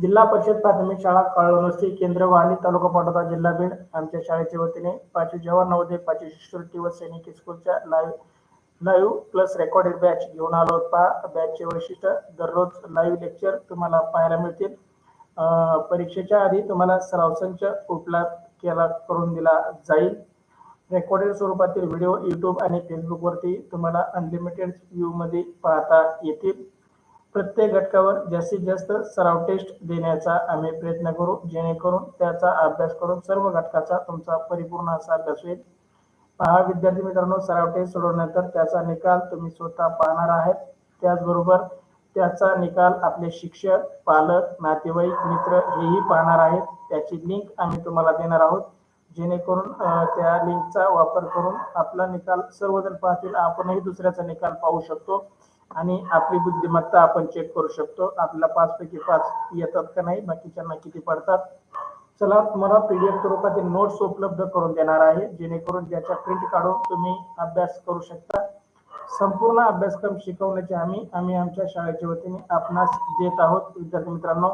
जिल्हा परिषद प्राथमिक शाळा कळवणुस्ती केंद्र वाली तालुका पाटोदा जिल्हा बीड आमच्या शाळेच्या वतीने पाचवी जवाहर नवोदय पाचवी शिष्यवृत्ती व सैनिक स्कूलच्या live live plus recorded batch घेऊन आलो होता बॅचचे वैशिष्ट्य दररोज लाईव्ह लेक्चर तुम्हाला पाहायला मिळतील. परीक्षेच्या आधी तुम्हाला सराव संच उपलब्ध केला करून दिला जाईल. रेकॉर्डेड स्वरूपातील व्हिडिओ यूट्यूब आणि फेसबुकवरती तुम्हाला अनलिमिटेड व्ह्यूमध्ये पाहता येतील. प्रत्येक घटकावर जास्तीत जास्त सराव टेस्ट देण्याचा आम्ही प्रयत्न करू जेणेकरून त्याचा अभ्यास करून सर्व घटकाचा तुमचा परिपूर्ण असा अभ्यास होईल. पहा विद्यार्थी मित्रांनो सराव टेस्ट सोडवल्यानंतर त्याचा निकाल तुम्ही स्वतः पाहणार आहेत. त्याचबरोबर त्याचा निकाल आपले शिक्षक पालक नातेवाईक मित्र हेही पाहणार आहेत. त्याची लिंक आम्ही तुम्हाला देणार आहोत. जेणेकरून त्या लिंकचा वापर करून आपला निकाल सर्वजण पाहतील. आपणही दुसऱ्याचा निकाल पाहू शकतो. आणि आपली बुद्धिमत्ता आपण चेक करू शकतो. आपल्याला पाच पैकी पाच येतात का नाही बाकीच्यांना किती पडतात? चला तुम्हाला पीडीएफ स्वरूपातील नोट्स उपलब्ध करून देणार आहे. जेणेकरून ज्याच्या प्रिंट काढून तुम्ही अभ्यास करू शकता. संपूर्ण अभ्यासक्रम शिकवण्याचे आम्ही आम्ही आमच्या शाळेच्या वतीने आपणास देत आहोत. विद्यार्थी मित्रांनो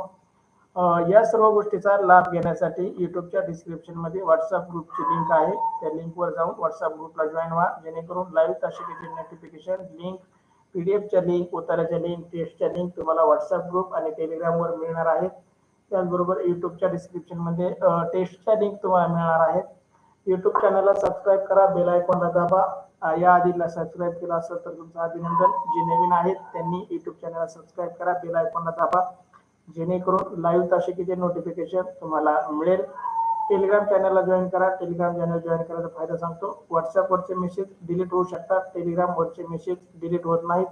या सर्व गोष्टीचा लाभ घेण्यासाठी युट्यूबच्या डिस्क्रिप्शनमध्ये व्हॉट्सअप ग्रुपची लिंक आहे. त्या लिंकवर जाऊन व्हॉट्सअप ग्रुपला जॉईन व्हा. जेणेकरून लाईव्ह तासिकेचे नोटिफिकेशन लिंक पीडीएफच्या लिंक उताराच्या लिंक टेस्टच्या लिंक तुम्हाला व्हॉट्सअप ग्रुप आणि टेलिग्रामवर मिळणार आहेत. त्याचबरोबर युट्यूबच्या डिस्क्रिप्शनमध्ये टेस्टच्या लिंक तुम्हाला मिळणार आहेत. युट्यूब चॅनलला सबस्क्राईब करा बेल आयकॉनला दाबा. या आधीला सबस्क्राईब केला असेल तर तुमचं अभिनंदन. जे नवीन आहेत त्यांनी युट्यूब चॅनलला सबस्क्राईब करा बेल आयकॉनला दाबा. जेणेकरून लाईव्ह तासिकेचे नोटिफिकेशन तुम्हाला मिळेल. टेलिग्राम चॅनलला जॉईन करा. टेलिग्राम चॅनल जॉईन करायचा फायदा सांगतो. व्हॉट्सअपवरचे मेसेज डिलीट होऊ शकतात. टेलिग्रामवरचे मेसेज डिलीट होत नाहीत.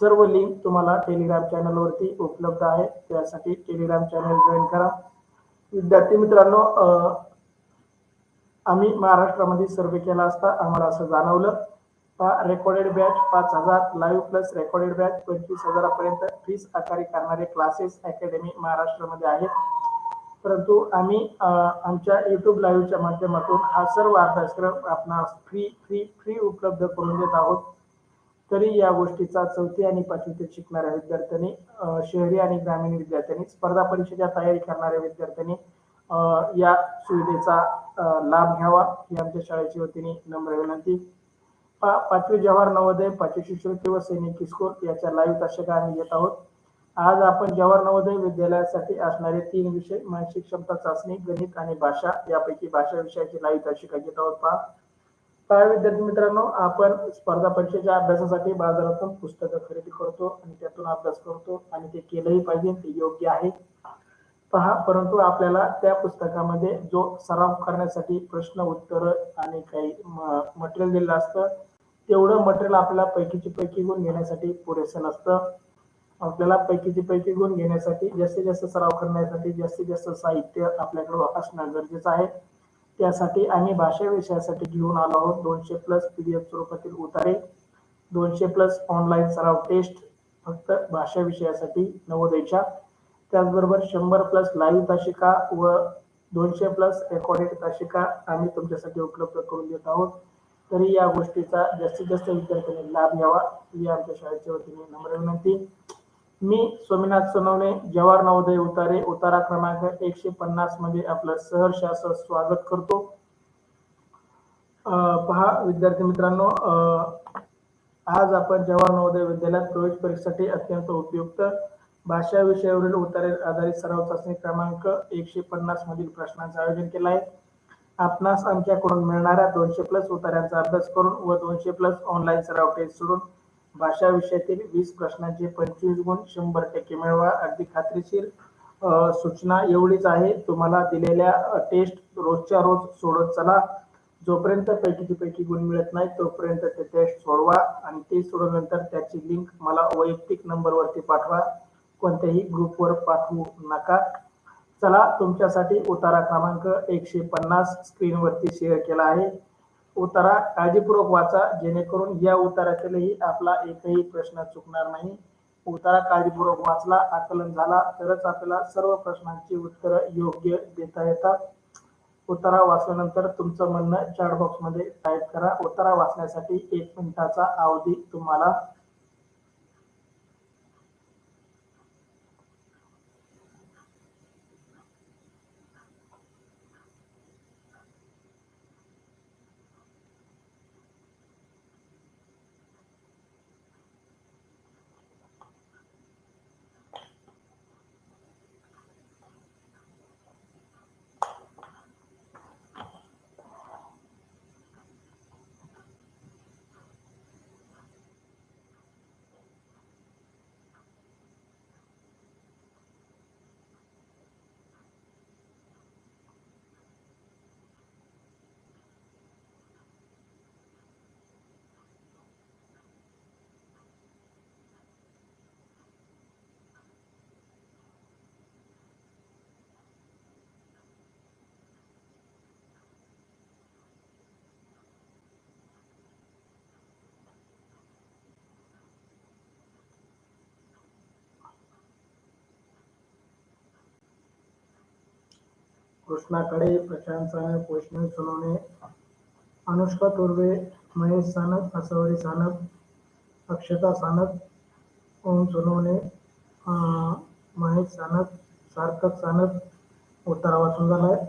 सर्व लिंक तुम्हाला टेलिग्राम चॅनलवरती उपलब्ध आहे. त्यासाठी टेलिग्राम चॅनल जॉईन करा. विद्यार्थी मित्रांनो आम्ही महाराष्ट्रामध्ये सर्वे केला असता आम्हाला असं जाणवलं. रेकॉर्डेड बॅच पाच हजार लाईव्ह प्लस रेकॉर्डेड बॅच पंचवीस हजारापर्यंत फीस आकारी करणारे क्लासेस अकॅडमी महाराष्ट्रामध्ये आहेत. परंतु आम्ही आमच्या युट्यूब लाईव्हच्या माध्यमातून हा सर्व अभ्यासक्रम आपणास फ्री फ्री फ्री उपलब्ध करून देत आहोत. तरी या गोष्टीचा चौथी आणि पाचवीतील शिकणाऱ्या विद्यार्थ्यांनी शहरी आणि ग्रामीण विद्यार्थ्यांनी स्पर्धा परीक्षेच्या तयारी करणाऱ्या विद्यार्थ्यांनी या सुविधेचा लाभ घ्यावा ही आमच्या शाळेच्या वतीने नम्र विनंती. पा- पाचवी जवाहर नवोदय पाचवी शिष्यवृत्ती व सैनिक स्कोर याच्या लाईव्ह तासिका आम्ही घेत आहोत. आज आपण जवाहर नवोदय विद्यालयासाठी असणारे तीन विषय मानसिक क्षमता चाचणी गणित आणि भाषा यापैकी भाषा विषयाची लाईव्ह तासिका घेत आहोत पहा. काय विद्यार्थी मित्रांनो आपण स्पर्धा परीक्षेच्या अभ्यासासाठी बाजारातून पुस्तकं खरेदी करतो आणि त्यातून अभ्यास करतो आणि ते केलंही पाहिजे ते योग्य आहे. पहा परंतु आपल्याला त्या पुस्तकामध्ये जो सराव करण्यासाठी प्रश्न उत्तर आणि काही मटेरियल दिलेलं असतं तेवढं मटेरियल आपल्याला पैकीची पैकी गुण घेण्यासाठी पुरेसं नसतं. आपल्याला पैकीची पैकी गुण घेण्यासाठी जास्तीत जास्त सराव करण्यासाठी जास्तीत जास्त साहित्य आपल्याकडे असणं गरजेचं आहे. त्यासाठी आम्ही भाषा विषयासाठी घेऊन आलो आहोत. दोनशे प्लस पी डी एफ स्वरूपातील उतारे दोनशे प्लस ऑनलाईन सराव टेस्ट फक्त भाषा विषयासाठी नवोदयच्या त्याचबरोबर शंभर प्लस लाईव्ह तासिका व दोनशे प्लस रेकॉर्डेड तासिका आम्ही तुमच्यासाठी उपलब्ध करून देत आहोत. तरी या गोष्टीचा जास्तीत जास्त विद्यार्थ्यांनी लाभ घ्यावा ही आमच्या शाळेच्या वतीने नम्र विनंती. मी स्वामीनाथ सोनवणे जवाहर नवोदय उतारे उतारा क्रमांक एकशे पन्नासमध्ये आपलं सहर्ष असं स्वागत करतो. पहा विद्यार्थी मित्रांनो आज आपण जवाहर नवोदय विद्यालयात प्रवेश परीक्षेसाठी अत्यंत उपयुक्त भाषा विषयावरील उतारे आधारित सराव चाचणी क्रमांक एकशे पन्नास मधील प्रश्नांचं आयोजन केलं आहे. आपणास आमच्याकडून मिळणाऱ्या दोनशे प्लस उतार्यांचा अभ्यास करून व दोनशे प्लस ऑनलाईन सराव टेस्ट सोडून भाषा विषयातील वीस प्रश्नांचे पंचवीस गुण शंभर टक्के मिळवा. अगदी खात्रीशीर सूचना एवढीच आहे. तुम्हाला दिलेल्या टेस्ट रोजच्या रोज सोडत चला. जोपर्यंत पैकीची पैकी गुण मिळत नाही तोपर्यंत ते टेस्ट सोडवा आणि ते सोडवल्यानंतर त्याची लिंक मला वैयक्तिक नंबरवरती पाठवा. कोणत्याही ग्रुपवर पाठवू नका. चला तुमच्यासाठी उतारा क्रमांक एकशे पन्नास स्क्रीनवरती शेअर केला आहे. उतारा काळजीपूर्वक वाचा जेणेकरून या उतारातीलही आपला एकही प्रश्न चुकणार नाही. उतारा काळजीपूर्वक वाचला आकलन झाला तरच आपल्याला सर्व प्रश्नांची उत्तरं योग्य देता येतात. उतारा वाचल्यानंतर तुमचं म्हणणं चॅट बॉक्समध्ये टाईप करा. उतारा वाचण्यासाठी एक मिनिटाचा अवधी तुम्हाला कृष्णाकडे खडे पोषण सुनवणे अनुष्का तुर्वे महेश सानप असवरी सानप अक्षता सानप ओम सुनवणे महेश सानप सार्थक सानप उतारा वाचून झालाय.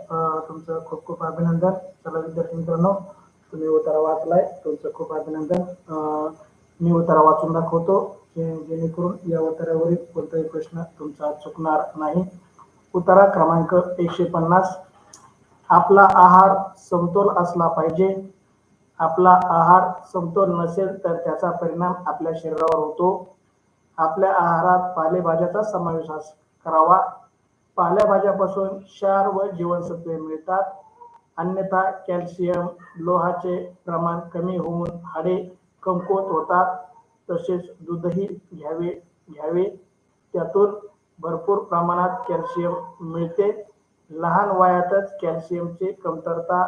तुमचं खूप खूप अभिनंदन. चला विद्यार्थी मित्रांनो तुम्ही उतारा वाचलाय तुमचं खूप अभिनंदन. मी उतारा वाचून दाखवतो. जे- जेणेकरून या उतारावरील कोणताही प्रश्न तुमचा चुकणार नाही. उतारा क्रमांक एकशे पन्नास. आपला आहार समतोल असला पाहिजे. आपला आहार समतोल नसेल तर त्याचा परिणाम आपल्या शरीरावर होतो. आपल्या आहारात पालेभाज्याचा समावेश अस- करावा. पालेभाज्यापासून क्षार व जीवनसत्वे मिळतात. अन्यथा कॅल्शियम लोहाचे प्रमाण कमी होऊन हाडे कमकुवत होतात. तसेच दूधही घ्यावे घ्यावे. त्यातून भरपूर प्रमाणात कॅल्शियम मिळते. लहान वयातच कॅल्शियमची कमतरता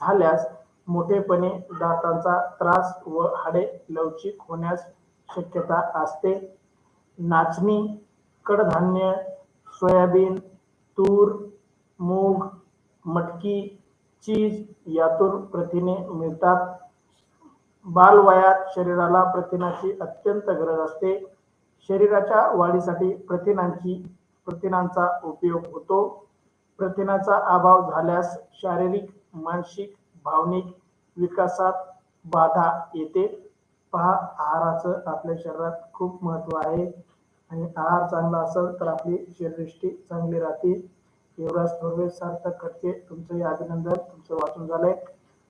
झाल्यास मोठेपणी दातांचा त्रास व हाडे लवचिक होण्यास शक्यता असते. नाचणी कडधान्य सोयाबीन तूर मूग मटकी चीज यातून प्रथिने मिळतात. बालवयात शरीराला प्रथिनाची अत्यंत गरज असते. शरीराच्या वाढीसाठी प्रथिनांची प्रथिनांचा उपयोग होतो. प्रथिनाचा अभाव झाल्यास शारीरिक मानसिक भावनिक विकासात बाधा येते. पहा आहाराचं आपल्या शरीरात खूप महत्त्व आहे. आणि आहार चांगला असेल तर आपली शरीरदृष्टी चांगली राहते. युवराज थोरवे सार्थक खडके तुमचंही अभिनंदन. तुमचं वाचून झालंय.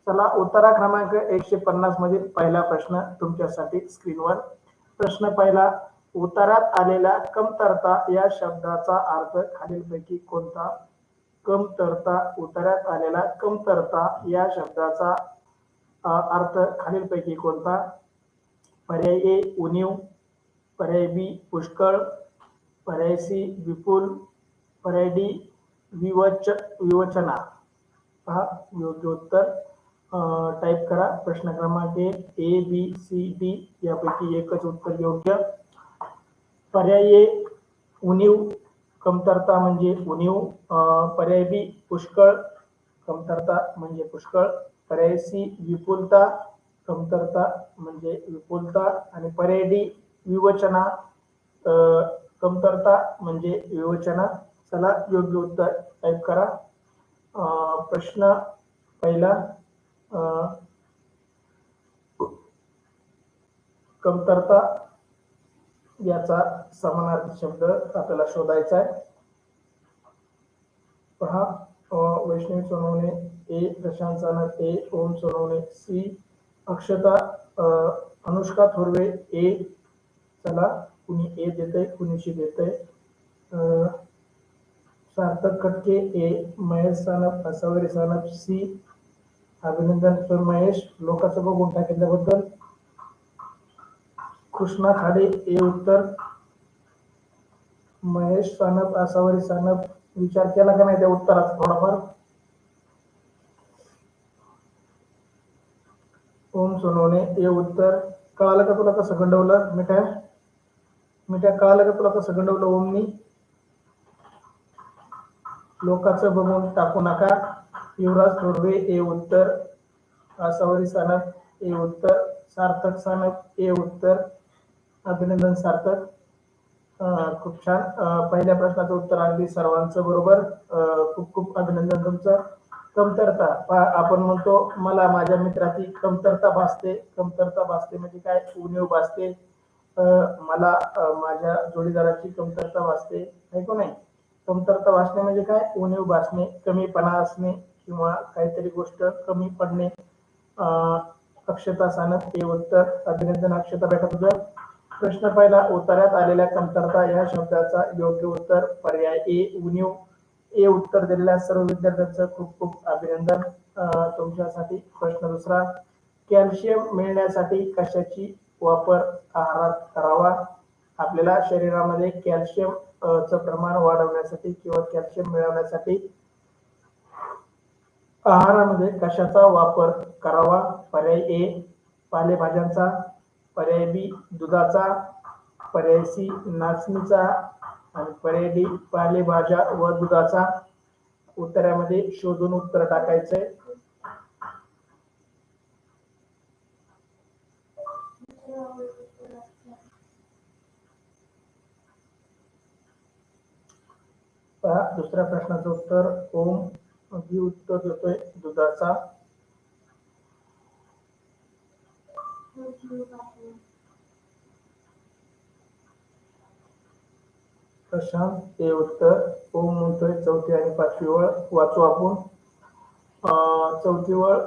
चला उत्तरा क्रमांक एकशे पन्नास मधील पहिला प्रश्न तुमच्यासाठी स्क्रीनवर प्रश्न पहिला उतारात आलेल्या कमतरता या शब्दाचा अर्थ खालीलपैकी कोणता? कमतरता उतारात आलेला कमतरता या शब्दाचा अर्थ खालीलपैकी कोणता? पर्याय ए उणीव पर्याय बी पुष्कळ पर्याय सी विपुल पर्याय डी विवच विवचना. पहा योग्य उत्तर टाईप करा. प्रश्न क्रमांक ए बी सी डी यापैकी एकच उत्तर योग्य. पर्यायी उणीव कमतरता म्हणजे उणीव पर्याय बी पुष्कळ कमतरता म्हणजे पुष्कळ पर्याय सी विपुलता कमतरता म्हणजे विपुलता आणि पर्याय डी विवचना कमतरता म्हणजे विवचना. चला योग्य उत्तर टाईप करा. प्रश्न पहिला कमतरता याचा समानार्थी शब्द आपल्याला शोधायचा आहे. पहा Vaishnavi Sonawane A Prashant Sanap A Om Sonawane C Akshata uh, Anushka Thorve A चला कुणी ए देतय कुणीशी देतय. अं, सार्थक खटके ए महेश सानप असावरी सानप सी अभिनंदन सर महेश लोकांचं बघून टाकल्याबद्दल कृष्णा खाडे ए उत्तर. महेश सानप आसावरी सानप विचार केला का नाही त्या उत्तराचा थोडाफार? ओम सोनवणे ए उत्तर. कळालं का तुला कसं गंडवलं? मिठ्या? मिठ्या कळालं का तुला कसं गंडवलं ओमनी? लोकांचं बघून टाकू नका. युवराज थोरवे ए उत्तर. आसावरी सानप ए उत्तर. सार्थक सानप ए उत्तर. अभिनंदन सार्थक खूप छान. पहिल्या प्रश्नाचं उत्तर अगदी सर्वांचं बरोबर. खूप खूप अभिनंदन तुमचं. कमतरता पहा, आपण म्हणतो मला माझ्या मित्राची कमतरता भासते. कमतरता भासते म्हणजे काय? उणीव भासते. मला माझ्या जोडीदाराची कमतरता भासते. ऐकू नाही? कमतरता भासणे म्हणजे काय? उणीव भासणे कमीपणा असणे किंवा काहीतरी गोष्ट कमी पडणे. अक्षता सानप हे उत्तर. अभिनंदन अक्षता भेटत तुझं. प्रश्न पहिला उत्तरात आलेल्या कमतरता या शब्दाचा योग्य उत्तर पर्याय ए उणीव. ए उत्तर दिलेल्या सर्व विद्यार्थ्यांचं खूप खूप अभिनंदन. तुमच्यासाठी. प्रश्न दुसरा कॅल्शियम मिळण्यासाठी कशाची वापर आहारात करावा? आपल्याला शरीरामध्ये कॅल्शियम च प्रमाण वाढवण्यासाठी किंवा कॅल्शियम मिळवण्यासाठी आहारामध्ये कशाचा वापर करावा? पर्याय ए पालेभाज्यांचा. पर्याय बी दुधाचा पर्याय सी नाचणीचा आणि पर्याय डी पालेभाज्या व दुधाचा उत्तरामध्ये शोधून उत्तर टाकायचंय. दुसऱ्या प्रश्नाचं उत्तर ओम बी उत्तर देतोय दुधाचा. प्रशांत ते उत्तर ओम म्हणतोय चौथी आणि पाचवी वळ वाचू आपण. चौथी वळ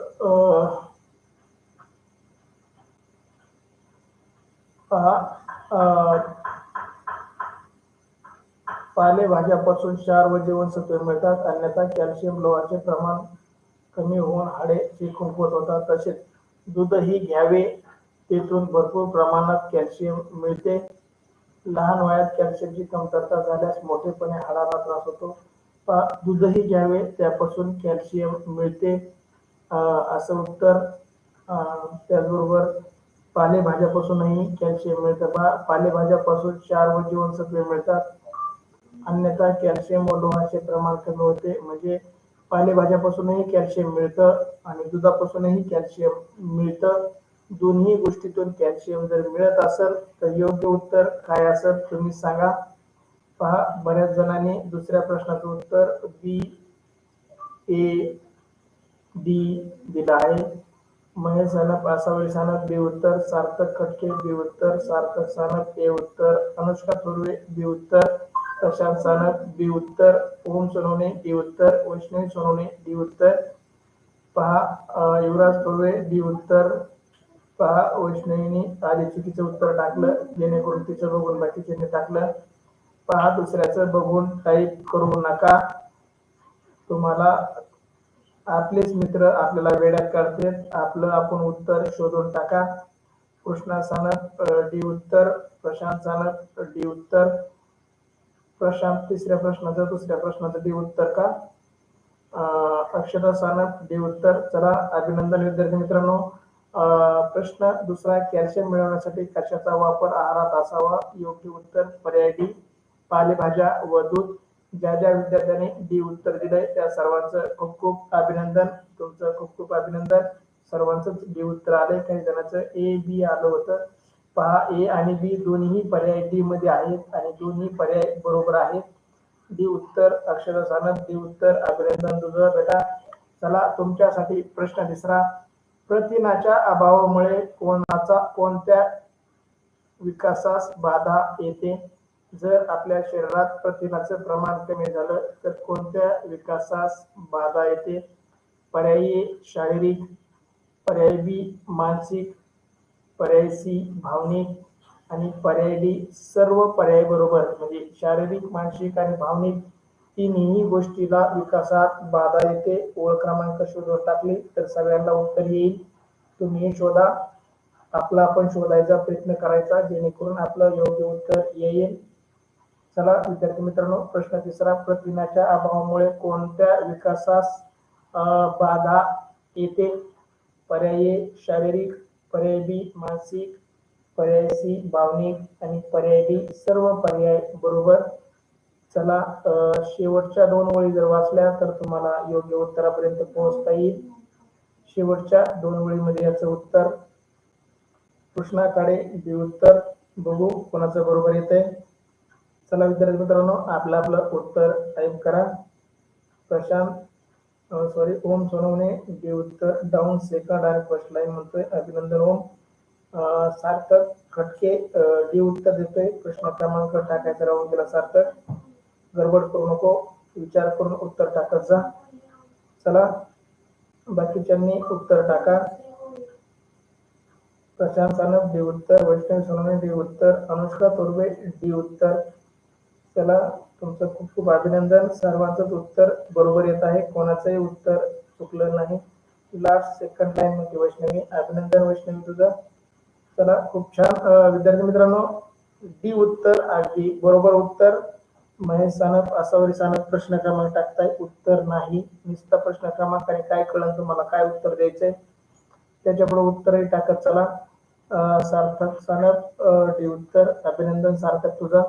पालेभाज्यापासून क्षार व जीवनसत्वे मिळतात. अन्यथा कॅल्शियम लोहाचे प्रमाण कमी होऊन हाडे ची होतात. तसेच दूधही घ्यावे. तेथून भरपूर प्रमाणात कॅल्शियम मिळते. लहान वयात कॅल्शियमची कमतरता झाल्यास मोठेपणे हाडाला त्रास होतो. दूधही घ्यावे त्यापासून कॅल्शियम मिळते. असं उत्तर त्याचबरोबर पालेभाज्यापासूनही कॅल्शियम मिळतं. बा पालेभाज्यापासून चार व जीवनसत्वे मिळतात. अन्यथा कॅल्शियम व लोहाचे प्रमाण कमी होते. म्हणजे पालेभाज्यापासूनही कॅल्शियम मिळतं आणि दुधापासूनही कॅल्शियम मिळतं. दोन्ही गोष्टीतून कॅल्शियम जर मिळत असेल तर योग्य उत्तर काय असेल तुम्ही सांगा. पहा बऱ्याच जणांनी दुसऱ्या प्रश्नाचं उत्तर बी ए डी दिलं आहे. महेश सानप आसावळी सानप बी उत्तर सार्थक खटके बी उत्तर सार्थक सानप ए उत्तर अनुष्का थोरवे बी उत्तर प्रशांत सानप बी उत्तर ओम सोनवणे डी उत्तर वैष्णवी सोनवणे डी उत्तर. पहा युवराज थोरवे डी उत्तर पहा वैष्णवीने आधी चुकीचं उत्तर टाकलं जेणेकरून तिचं बघून बाकीचे टाकलं. पहा दुसऱ्याचं बघून टाईप करू नका. तुम्हाला आपलेच मित्र आपल्याला वेड्यात काढतात आपलं आपण उत्तर शोधून टाका. कृष्णा सानप डी उत्तर. प्रशांत सानप डी उत्तर. प्रशांत तिसऱ्या प्रश्नाचं दुसऱ्या प्रश्नाचं डी उत्तर का? अं, अक्षता सानप डी उत्तर. चला अभिनंदन विद्यार्थी मित्रांनो. प्रश्न दुसरा कॅल्शियम मिळवण्यासाठी कशाचा वापर आहारात असावा? योग्य उत्तर पर्याय डी पालेभाज्या व दूध. ज्या ज्या विद्यार्थ्यांनी डी उत्तर दिलंय त्या सर्वांचं खूप खूप अभिनंदन. तुमचं खूप खूप अभिनंदन. सर्वांचं डी उत्तर आलंय. काही जणांचं ए बी आलं होतं. पहा ए आणि बी दोन्ही पर्याय डी मध्ये आहेत आणि दोन्ही पर्याय बरोबर आहेत. डी उत्तर अक्षर सानप डी उत्तर. अभिनंदन तुझं. बेटा चला तुमच्यासाठी प्रश्न तिसरा. प्रथिनाच्या अभावामुळे कोणाचा कोणत्या विकासास बाधा येते? जर आपल्या शरीरात प्रथिनाचं प्रमाण कमी झालं तर कोणत्या विकासास बाधा येते? पर्यायी शारीरिक पर्याय बी मानसिक पर्याय सी भावनिक आणि पर्याय डी सर्व पर्याय बरोबर म्हणजे शारीरिक मानसिक आणि भावनिक तिन्ही गोष्टीला विकासात बाधा येते. ओळ क्रमांक शोधून टाकली तर सगळ्यांना उत्तर येईल. तुम्ही शोधा. आपला आपण शोधायचा प्रयत्न करायचा जेणेकरून आपलं योग्य उत्तर येईल. चला विद्यार्थी मित्रांनो प्रश्न तिसरा. प्रथिनाच्या अभावामुळे कोणत्या विकासास बाधा येते? पर्याय शारीरिक पर्याय बी मानसिक पर्याय सी भावनिक आणि पर्याय डी सर्व पर्याय बरोबर. चला शेवटच्या दोन ओळी जर वाचल्या तर तुम्हाला योग्य उत्तरापर्यंत पोहोचता येईल. शेवटच्या दोन ओळीमध्ये याचं उत्तर. कृष्णाकडे बी उत्तर. बघू कोणाचं बरोबर येतंय. चला विद्यार्थी मित्रांनो आपलं आपलं उत्तर टाईप करा. प्रशांत सॉरी ओम सोनवणे बी उत्तर. डाऊन सेकंड आणि फर्स्ट लाईन म्हणतोय. अभिनंदन ओम. सार्थक खटके डी उत्तर देतोय. प्रश्न क्रमांक टाकायचा राहून गेला सार्थक. गडबड करू नको विचार करून उत्तर टाकत जा. चला बाकीच्यांनी उत्तर टाका. प्रशांत सानप डी उत्तर. वैष्णव सोनवणे डी उत्तर. अनुष्का तुर्वे डी उत्तर. चला तुमचं खूप खूप अभिनंदन. सर्वांचंच उत्तर बरोबर येत आहे. कोणाचंही उत्तर चुकलं नाही. लास्ट सेकंड लाईन मध्ये वैष्णवी. अभिनंदन वैष्णवी तुझं. चला खूप छान. विद्यार्थी मित्रांनो डी उत्तर अगदी बरोबर उत्तर. महेश सानप आसावरी सानप प्रश्न क्रमांक टाकताय. उत्तर नाही. नुसता प्रश्न क्रमांक आणि काय कळलं तुम्हाला? काय उत्तर द्यायचंय? त्याच्यापुढे उत्तरही टाकत चला. सार्थक सानप डी उत्तर. अभिनंदन सार्थक तुझा.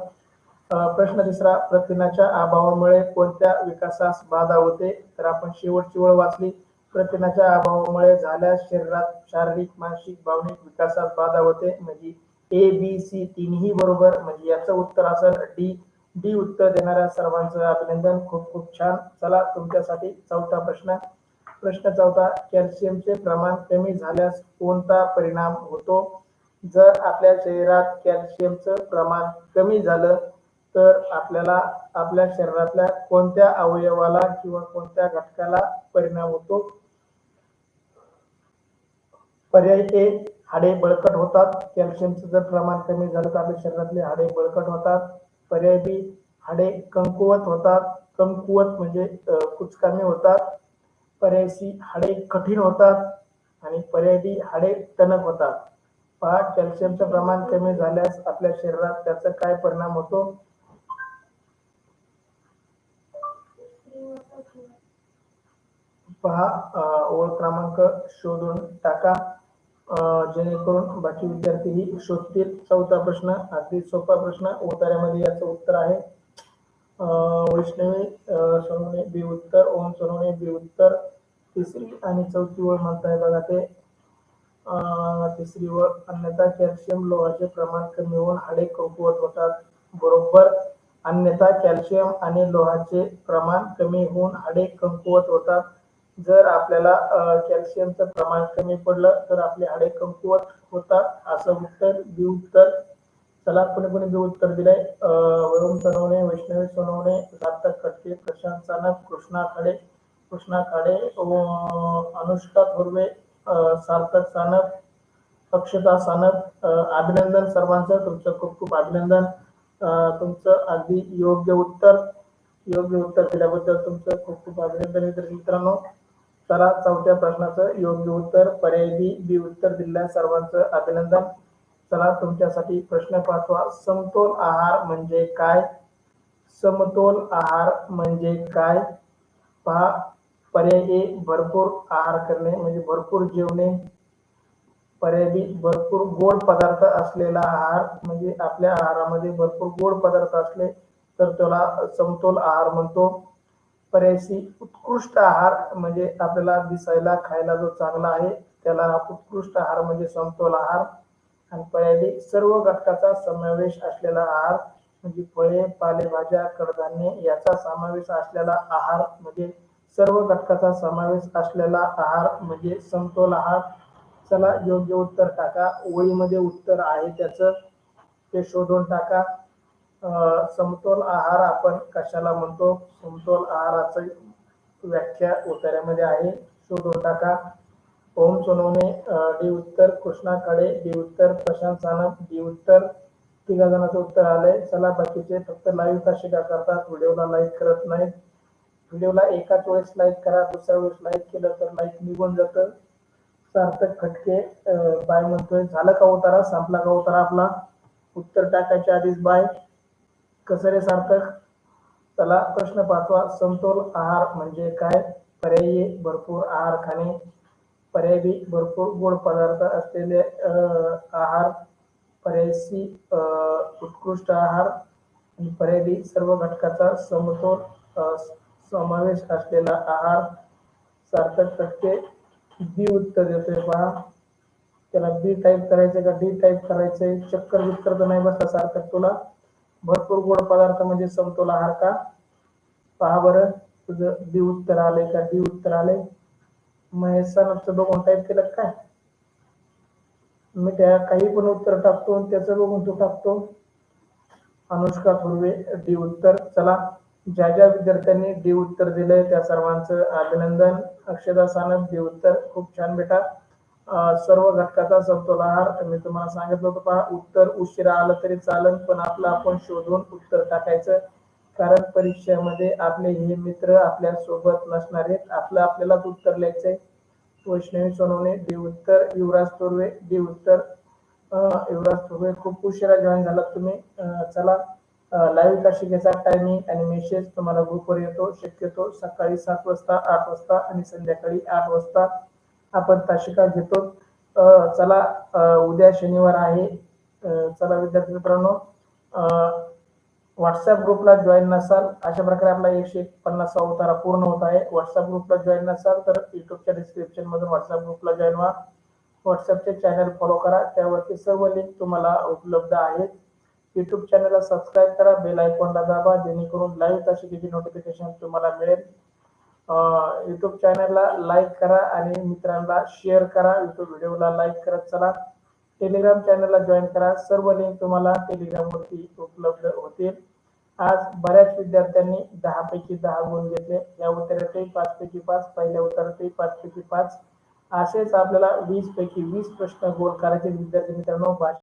प्रश्न तिसरा प्रथिनाच्या अभावामुळे कोणत्या विकासास बाधा होते? तर आपण शेवटची ओळ वाचली. प्रथिनाच्या अभावामुळे झाल्यास शरीरात शारीरिक मानसिक भावनिक विकासास बाधा होते. म्हणजे ए बी सी तिन्ही बरोबर. म्हणजे याचं उत्तर असेल डी डी उत्तर देणाऱ्या सर्वांचं अभिनंदन. खूप खूप छान. चला तुमच्यासाठी चौथा प्रश्न. प्रश्न चौथा कॅल्शियमचे प्रमाण कमी झाल्यास कोणता परिणाम होतो? जर आपल्या शरीरात कॅल्शियमचं प्रमाण कमी झालं तर आपल्याला आपल्या शरीरातल्या कोणत्या अवयवाला किंवा कोणत्या घटकाला परिणाम होतो? पर्याय ए हाडे बळकट होतात. कॅल्शियमचं जर प्रमाण कमी झालं तर आपल्या शरीरातले हाडे बळकट होतात. पर्यायी हाडे कमकुवत होतात. कमकुवत म्हणजे कुचकामी होतात. पर्यायी हाडे कठीण होतात आणि पर्यायी हाडे टणक होतात. पहा कॅल्शियमचं प्रमाण कमी झाल्यास आपल्या शरीरात त्याचा काय परिणाम होतो? पहा ओळ क्रमांक शोधून टाका. जेणेकरून बाकी विद्यार्थीही शोधतील. चौथा प्रश्न अगदी सोपा प्रश्न. उतार्यामध्ये याचं उत्तर आहे. वैष्णवी सोनवणे बी उत्तर. ओम सोनवणे बी उत्तर. तिसरी आणि चौथी ओळ म्हणताय बघा ते. तिसरी ओळ अन्यथा कॅल्शियम लोहाचे प्रमाण कमी होऊन हाडे कमकुवत होतात. बरोबर. अन्यथा कॅल्शियम आणि लोहाचे प्रमाण कमी होऊन हाडे कमकुवत होतात. जर आपल्याला कॅल्शियमचं प्रमाण कमी पडलं तर आपले हाडे कमकुवत होतात. असं उत्तर बी उत्तर चला कोणी कोणी बी उत्तर दिलंय. वरुण सनवणे वैष्णवी सोनवणे सार्थक खटके प्रशांत सानप कृष्णा खाडे कृष्णा खाडे अनुष्का थोरवे सार्थक सानप अक्षता सानप अभिनंदन सर्वांचं तुमचं खूप खूप अभिनंदन. तुमचं अगदी योग्य उत्तर योग्य उत्तर दिल्याबद्दल तुमचं खूप खूप अभिनंदन मित्रांनो चला चौथ्या प्रश्नाचं योग्य उत्तर पर्याय बी बी उत्तर दिलेल्या सर्वांचं अभिनंदन. चला तुमच्यासाठी प्रश्न पाठवा. समतोल आहार म्हणजे काय? समतोल आहार म्हणजे काय? पहा पर्याय ए भरपूर आहार करणे म्हणजे भरपूर जेवणे. पर्याय बी भरपूर गोड पदार्थ असलेला आहार म्हणजे आपल्या आहारामध्ये भरपूर गोड पदार्थ असले तर त्याला समतोल आहार म्हणतो. पर्याय उत्कृष्ट आहार म्हणजे आपल्याला दिसायला खायला जो चांगला आहे त्याला उत्कृष्ट आहार म्हणजे समतोल आहार. आणि पर्यायी सर्व घटकाचा समावेश असलेला आहार म्हणजे फळे पालेभाज्या कडधान्ये याचा समावेश असलेला आहार म्हणजे सर्व घटकाचा समावेश असलेला आहार म्हणजे समतोल आहार. चला योग्य उत्तर टाका. ओळीमध्ये उत्तर आहे त्याचं. ते शोधून टाका. समतोल आहार आपण कशाला म्हणतो? समतोल आहाराचं व्याख्या उत्तरामध्ये आहे. शोधून टाका. ओम सोनवणे डी उत्तर कृष्णा काळे डी उत्तर प्रशांत सानप डी उत्तर. तिघा जणांचं उत्तर आलंय. चला बाकीचे फक्त लाईव्ह का शिका करतात. व्हिडिओला लाईक करत नाहीत. व्हिडिओला एकाच वेळेस लाईक करा. दुसऱ्या वेळेस लाईक केलं तर लाईक निघून जातं. सार्थक खटके बाय म्हणतोय. झालं का उतारा? संपला का उतारा आपला? उत्तर टाकायच्या आधीच बाय. कसं रे सार्थक चला प्रश्न पाचवा समतोल आहार म्हणजे काय? पर्यायी भरपूर आहार खाणे. पर्याय बी भरपूर गोड पदार्थ असलेले आहार. पर्यायी उत्कृष्ट आहार. आणि पर्याय सर्व घटकाचा समतोल समावेश असलेला आहार. सार्थक टक्के बी उत्तर देतोय पहा. त्याला बी टाईप करायचंय का? डी टाईप करायचंय. चक्कर बिक्कर तर नाही बसला सार्थक तुला. भरपूर गोड पदार्थ म्हणजे समतोल आहार का? पहा बरं. तुझं डी उत्तर आलंय का? डी उत्तर आलंय. महेश बघून टाईप केलं काय? मी त्या काही पण उत्तर टाकतो आणि त्याचं बघून तू टाकतो. अनुष्का थोरवे डी उत्तर. चला ज्या ज्या विद्यार्थ्यांनी डी उत्तर दिलंय त्या सर्वांचं अभिनंदन. अक्षदा सानप डी उत्तर. खूप छान बेटा. सर्व घटकाचा समतोल आहार मी तुम्हाला सांगितलं होतं पहा उत्तर उशिरा आलं तरी चालन पण आपलं आपण शोधून उत्तर टाकायचं. कारण परीक्षेमध्ये आपले हे मित्र आपल्यासोबत नसणार आहेत. आपलं आपल्यालाच उत्तर लिहायचंय. वैष्णवी सोनवणे डी उत्तर युवराज तोरवे डी उत्तर. युवराज तोरवे खूप उशिरा जॉईन झाला तुम्ही. चला लाईव्ह तासिकेचा टायमिंग आणि मेसेज तुम्हाला ग्रुपवर येतो. शक्यतो सकाळी सात वाजता आठ वाजता आणि संध्याकाळी आठ वाजता. आपण तासिका घेतो. चला उद्या शनिवार आहे. चला विद्यार्थी मित्रांनो व्हॉट्सअप ग्रुपला जॉईन नसाल अशा प्रकारे आपला एकशे पन्नासचा उतारा पूर्ण होत आहे. व्हॉट्सअप ग्रुपला जॉईन नसाल तर युट्यूबच्या डिस्क्रिप्शन मधून व्हॉट्सअप ग्रुपला जॉईन व्हा. व्हॉट्सअपचे चॅनल फॉलो करा. त्यावरती सर्व लिंक तुम्हाला उपलब्ध आहेत. युट्यूब चॅनलला सबस्क्राईब करा. बेल आयकॉनला दाबा जेणेकरून लाईव्ह तासिकेची नोटिफिकेशन तुम्हाला मिळेल. युट्यूब चॅनलला लाईक करा आणि मित्रांना शेअर करा. युट्यूब व्हिडिओला लाईक करत चला. टेलिग्राम चॅनलला जॉईन करा. सर्व लिंक तुम्हाला टेलिग्रामवरती उपलब्ध होतील. आज बऱ्याच विद्यार्थ्यांनी दहा पैकी दहा गुण घेतले. या उत्तरातही पाच पैकी पाच पहिल्या उत्तरातही पाच पैकी पाच. असेच आपल्याला वीस पैकी वीस प्रश्न गोल करायचे. विद्यार्थी मित्रांनो